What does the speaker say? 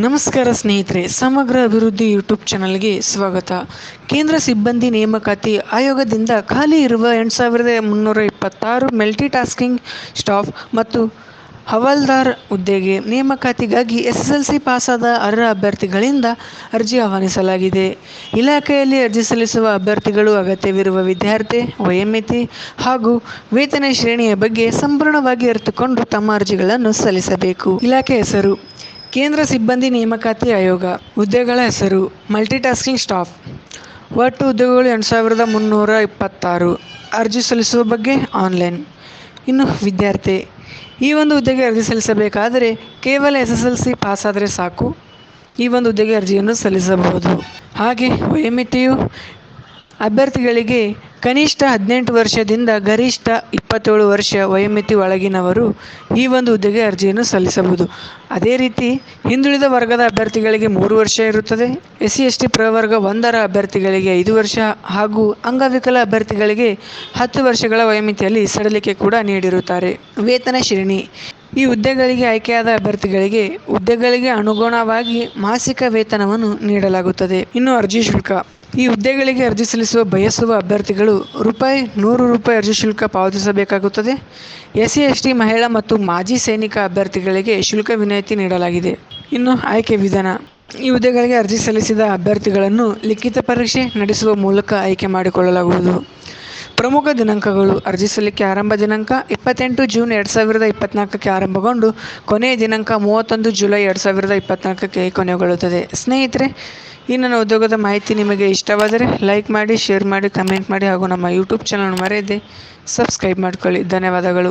ನಮಸ್ಕಾರ ಸ್ನೇಹಿತರೆ, ಸಮಗ್ರ ಅಭಿವೃದ್ಧಿ ಯೂಟ್ಯೂಬ್ ಚಾನಲ್ಗೆ ಸ್ವಾಗತ. ಕೇಂದ್ರ ಸಿಬ್ಬಂದಿ ನೇಮಕಾತಿ ಆಯೋಗದಿಂದ ಖಾಲಿ ಇರುವ ಎಂಟು ಸಾವಿರದ ಮುನ್ನೂರ ಇಪ್ಪತ್ತಾರು ಮಲ್ಟಿ ಟಾಸ್ಕಿಂಗ್ ಸ್ಟಾಫ್ ಮತ್ತು ಹವಾಲ್ದಾರ್ ಹುದ್ದೆಗೆ ನೇಮಕಾತಿಗಾಗಿ ಎಸ್ ಎಸ್ ಎಲ್ ಸಿ ಪಾಸಾದ ಅರ್ಹ ಅಭ್ಯರ್ಥಿಗಳಿಂದ ಅರ್ಜಿ ಆಹ್ವಾನಿಸಲಾಗಿದೆ. ಇಲಾಖೆಯಲ್ಲಿ ಅರ್ಜಿ ಸಲ್ಲಿಸುವ ಅಭ್ಯರ್ಥಿಗಳು ಅಗತ್ಯವಿರುವ ವಿದ್ಯಾರ್ಥಿ, ವಯೋಮಿತಿ ಹಾಗೂ ವೇತನ ಶ್ರೇಣಿಯ ಬಗ್ಗೆ ಸಂಪೂರ್ಣವಾಗಿ ಅರಿತುಕೊಂಡು ತಮ್ಮ ಅರ್ಜಿಗಳನ್ನು ಸಲ್ಲಿಸಬೇಕು. ಇಲಾಖೆ ಹೆಸರು ಕೇಂದ್ರ ಸಿಬ್ಬಂದಿ ನೇಮಕಾತಿ ಆಯೋಗ, ಹುದ್ದೆಗಳ ಹೆಸರು ಮಲ್ಟಿಟಾಸ್ಕಿಂಗ್ ಸ್ಟಾಫ್ ಒಟ್ಟು ಹುದ್ದೆಗಳು ಎರಡು ಸಾವಿರದ ಮುನ್ನೂರ ಇಪ್ಪತ್ತಾರು, ಅರ್ಜಿ ಸಲ್ಲಿಸುವ ಬಗ್ಗೆ ಆನ್ಲೈನ್ ಇನ್ನು ವಿದ್ಯಾರ್ಥಿ, ಈ ಒಂದು ಹುದ್ದೆಗೆ ಅರ್ಜಿ ಸಲ್ಲಿಸಬೇಕಾದರೆ ಕೇವಲ S S L C pass ಆದರೆ ಸಾಕು. ಈ ಒಂದು ಹುದ್ದೆಗೆ ಅರ್ಜಿಯನ್ನು ಸಲ್ಲಿಸಬಹುದು. ಹಾಗೆ ವಯೋಮಿತಿಯು ಅಭ್ಯರ್ಥಿಗಳಿಗೆ ಕನಿಷ್ಠ ಹದಿನೆಂಟು ವರ್ಷದಿಂದ ಗರಿಷ್ಠ ಇಪ್ಪತ್ತೇಳು ವರ್ಷ ವಯೋಮಿತಿ ಒಳಗಿನವರು ಈ ಒಂದು ಹುದ್ದೆಗೆ ಅರ್ಜಿಯನ್ನು ಸಲ್ಲಿಸಬಹುದು. ಅದೇ ರೀತಿ ಹಿಂದುಳಿದ ವರ್ಗದ ಅಭ್ಯರ್ಥಿಗಳಿಗೆ ಮೂರು ವರ್ಷ ಇರುತ್ತದೆ. ಎಸ್ ಸಿ ಎಸ್ ಟಿ ಪ್ರವರ್ಗ ಒಂದರ ಅಭ್ಯರ್ಥಿಗಳಿಗೆ ಐದು ವರ್ಷ ಹಾಗೂ ಅಂಗವಿಕಲ ಅಭ್ಯರ್ಥಿಗಳಿಗೆ ಹತ್ತು ವರ್ಷಗಳ ವಯೋಮಿತಿಯಲ್ಲಿ ಸಡಿಲಿಕೆ ಕೂಡ ನೀಡಿರುತ್ತಾರೆ. ವೇತನ ಶ್ರೇಣಿ ಈ ಹುದ್ದೆಗಳಿಗೆ ಆಯ್ಕೆಯಾದ ಅಭ್ಯರ್ಥಿಗಳಿಗೆ ಹುದ್ದೆಗಳಿಗೆ ಅನುಗುಣವಾಗಿ ಮಾಸಿಕ ವೇತನವನ್ನು ನೀಡಲಾಗುತ್ತದೆ. ಇನ್ನು ಅರ್ಜಿ ಶುಲ್ಕ. ಈ ಹುದ್ದೆಗಳಿಗೆ ಅರ್ಜಿ ಸಲ್ಲಿಸುವ ಬಯಸುವ ಅಭ್ಯರ್ಥಿಗಳು ರೂಪಾಯಿ ನೂರು ರೂಪಾಯಿ ಅರ್ಜಿ ಶುಲ್ಕ ಪಾವತಿಸಬೇಕಾಗುತ್ತದೆ. ಎಸ್ ಸಿ ಎಸ್ ಟಿ ಮಹಿಳಾ ಮತ್ತು ಮಾಜಿ ಸೈನಿಕ ಅಭ್ಯರ್ಥಿಗಳಿಗೆ ಶುಲ್ಕ ವಿನಾಯಿತಿ ನೀಡಲಾಗಿದೆ. ಇನ್ನು ಆಯ್ಕೆ ವಿಧಾನ. ಈ ಹುದ್ದೆಗಳಿಗೆ ಅರ್ಜಿ ಸಲ್ಲಿಸಿದ ಅಭ್ಯರ್ಥಿಗಳನ್ನು ಲಿಖಿತ ಪರೀಕ್ಷೆ ನಡೆಸುವ ಮೂಲಕ ಆಯ್ಕೆ ಮಾಡಿಕೊಳ್ಳಲಾಗುವುದು. ಪ್ರಮುಖ ದಿನಾಂಕಗಳು ಅರ್ಜಿ ಸಲ್ಲಿಕೆ ಆರಂಭ ದಿನಾಂಕ ಇಪ್ಪತ್ತೆಂಟು ಜೂನ್ ಎರಡು ಸಾವಿರದ ಇಪ್ಪತ್ನಾಲ್ಕಕ್ಕೆ ಆರಂಭಗೊಂಡು ಕೊನೆಯ ದಿನಾಂಕ ಮೂವತ್ತೊಂದು ಜುಲೈ ಎರಡು ಸಾವಿರದ ಇಪ್ಪತ್ನಾಲ್ಕಕ್ಕೆ ಕೊನೆಗೊಳ್ಳುತ್ತದೆ. ಸ್ನೇಹಿತರೆ, ಈ ನನ್ನ ಉದ್ಯೋಗದ ಮಾಹಿತಿ ನಿಮಗೆ ಇಷ್ಟವಾದರೆ ಲೈಕ್ ಮಾಡಿ, ಶೇರ್ ಮಾಡಿ, ಕಮೆಂಟ್ ಮಾಡಿ ಹಾಗೂ ನಮ್ಮ ಯೂಟ್ಯೂಬ್ ಚಾನಲ್ ಮರೆಯದೆ ಸಬ್ಸ್ಕ್ರೈಬ್ ಮಾಡ್ಕೊಳ್ಳಿ. ಧನ್ಯವಾದಗಳು.